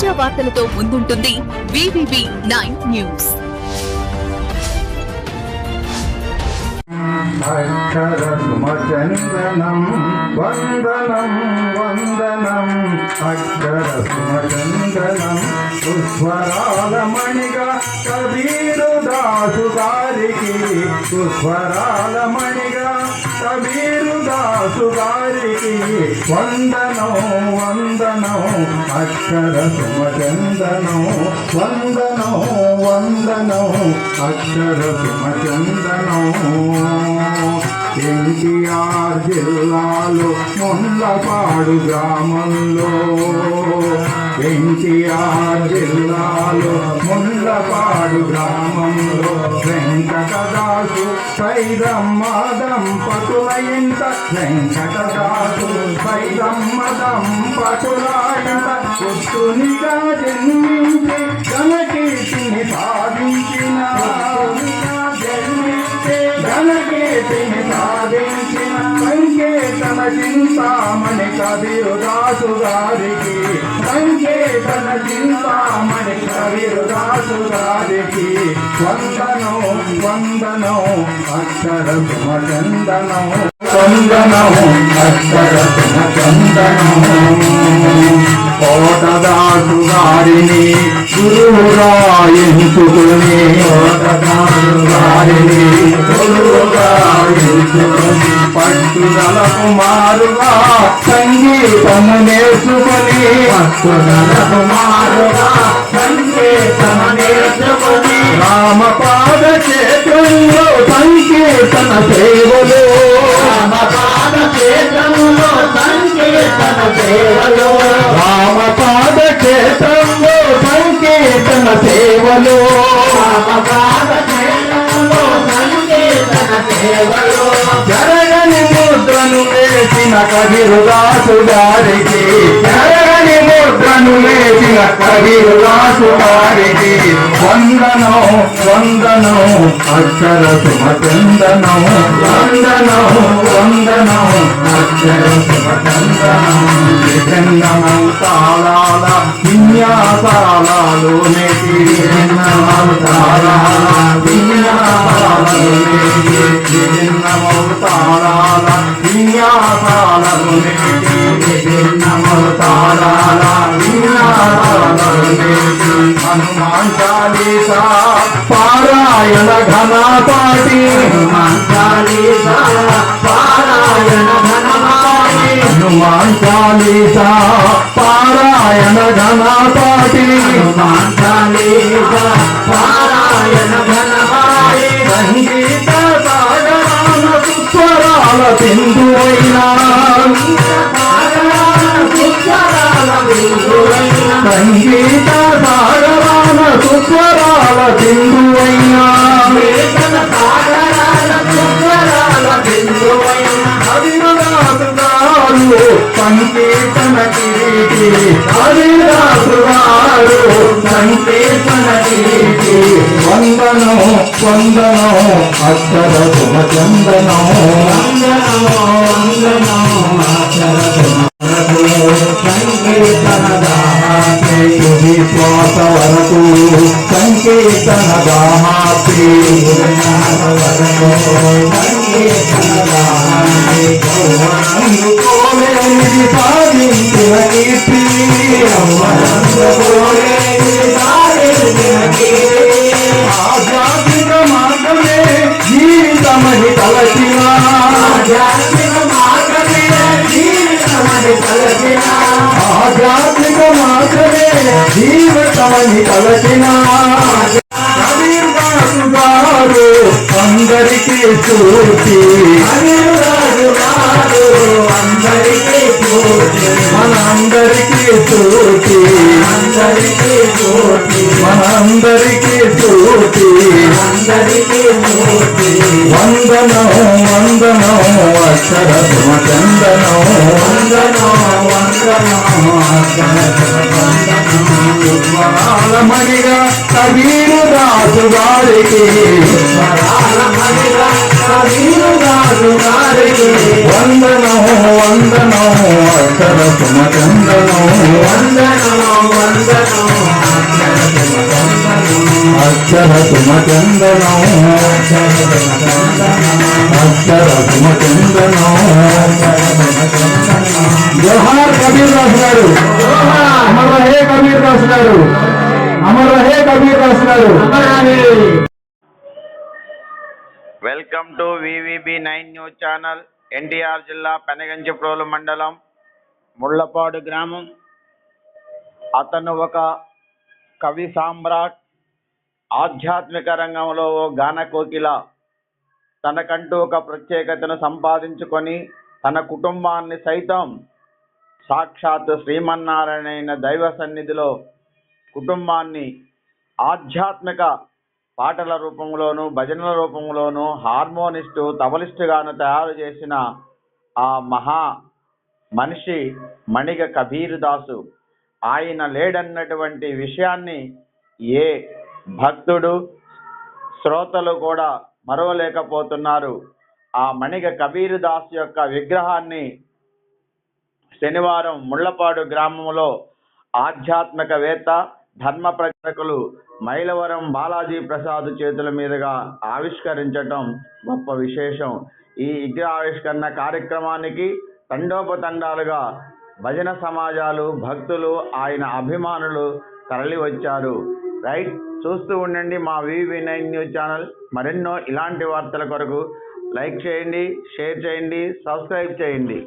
తాజా వార్తలతో ముందుంటుంది nine news. అక్షరసుమచందనం వందనం వందనం. అక్షరసుమచందనం సుస్వరాల మణిగా కబీరు దాసు గారికి. సుస్వరాల మణిగా కబీరు దాసు గారికి. వందనం వందనం అక్షర సుమచందనం వందనం వందనం అక్షర సుమచందనం. ఎన్టీఆర్ జిల్లాలో ముళ్ళపాడు గ్రామంలో ఎన్టీఆర్ జిల్లాలో ముళ్ళపాడు గ్రామంలో వెంకటదాసు సైదమ్మ దంపతుల ఇంట వెంకటదాసు సైదమ్మ దంపతుల ఇంట పుట్టునిగా జన్మించి ఘనకీర్తిని సాధించిన. జన్మించి ఘనకీర్తిని సాధించిన సంకేతన చింతామణి కవిరు దాసు గారికి చింతామణి కబీరుదాసు గారికి వందనం అక్షర సుమచందనం వందనం అక్షర సుమచందనం కోటదాసు గారిని గురువుగా ఎంచుకుని కోటదాసు గారిని గురువుగా ఎంచుకుని పట్టుదల కుమారుగా సంగీతము నేర్చుకొని. పట్టుదల కుమారుగా సంగీతము నేర్చుకొని రామపాద క్షేత్రంలో సంకీర్తన సేవలు. రామపాద క్షేత్రంలో సంకీర్తన సేవలు. రామపాద క్షేత్రంలో సంకీర్తన సేవలు. రామపాద క్షేత్రంలో సంకీర్తన సేవలు ముద్రను వేసిన కవిరుదాసు గారికి జరగని ముద్రను వేసిన కవిరుదాసు గారికి వందనం వందనం అక్షర సుమచందనం వందనం వందనం అక్షర సుమచందనం విభిన్నమం తాళాల విన్యాసాలలోనే విభిన్నమం తాళాల విన్యాసాలలోనే విభిన్నమం తాళాల విన్యాసాలలోనే విభిన్నమం తాళాల విన్యాసాలలోనే హనుమాన్ చాలీసా పారాయణ ఘనాపాటి హనుమాన్ చాలీసా పారాయణ ఘనపాటి హనుమాన్ చాలీసా పారాయణ ఘనాపాటి హనుమాన్ చాలీసా పారాయణ ఘనపాటి సంగీత సుస్వరాల బిందువైనా సంగీత సాగరాన సుస్వరాల బిందువైనా వందనం వందనం అక్షర సుమచందనం వందనం వందనం సంకీర్తన వరకు సంకీర్తన దాహాతి సాధించిన కీర్తి అమ్మ ఆధ్యాత్మిక మార్గమే తలచిన గారు అందరికీ చూసి అందరికీ స్ఫూర్తి మనందరికీ చూసి అందరికీ మనందరికీ చూసి అందరికీ వందనం వందనం అక్షర వందనం వందనం మణిగా కబీరు రాజు గారికి వందనో వందనో గారికి వందనం వందనం అక్షర సుమచందనం వందనం వందనం అక్షర సుమచందనం అక్షర సుమచందనం జోహార్ కబీర్ దాస్ గారు అమర్ రహే కబీర్ దాస్ గారు అమర్ రహే కబీర్ దాస్ గారు welcome to VVB nine news channel NTR జిల్లా పెనగంచిప్రోలు మండలం ముళ్ళపాడు గ్రామం. అతను ఒక కవి సామ్రాట్ ఆధ్యాత్మిక రంగంలో ఓ గాన కోకిల. తనకంటూ ఒక ప్రత్యేకతను సంపాదించుకొని తన కుటుంబాన్ని సైతం సాక్షాత్ శ్రీమన్నారాయణ దైవ సన్నిధిలో కుటుంబాన్ని ఆధ్యాత్మిక పాటల రూపంలోను భజనల రూపంలోను హార్మోనిస్టు తబలిస్టుగాను తయారు చేసిన ఆ మహా మనిషి మణిగ కబీర్ దాసు ఆయన లేడన్నటువంటి విషయాన్ని ఏ భక్తుడు శ్రోతలు కూడా మరవలేకపోతున్నారు. ఆ మణిగ కబీర్ దాస్ యొక్క విగ్రహాన్ని శనివారం ముళ్ళపాడు గ్రామంలో ఆధ్యాత్మికవేత్త ధర్మ ప్రచారకులు మైలవరం బాలాజీ ప్రసాద్ చేతుల మీదుగా ఆవిష్కరించటం గొప్ప విశేషం. ఈ విగ్రహ ఆవిష్కరణ కార్యక్రమానికి తండోపతండాలుగా భజన సమాజాలు భక్తులు ఆయన అభిమానులు తరలివచ్చారు. రైట్ చూస్తూ ఉండండి మా వివి నైన్ న్యూస్ ఛానల్. మరెన్నో ఇలాంటి వార్తల కొరకు లైక్ చేయండి షేర్ చేయండి సబ్స్క్రైబ్ చేయండి.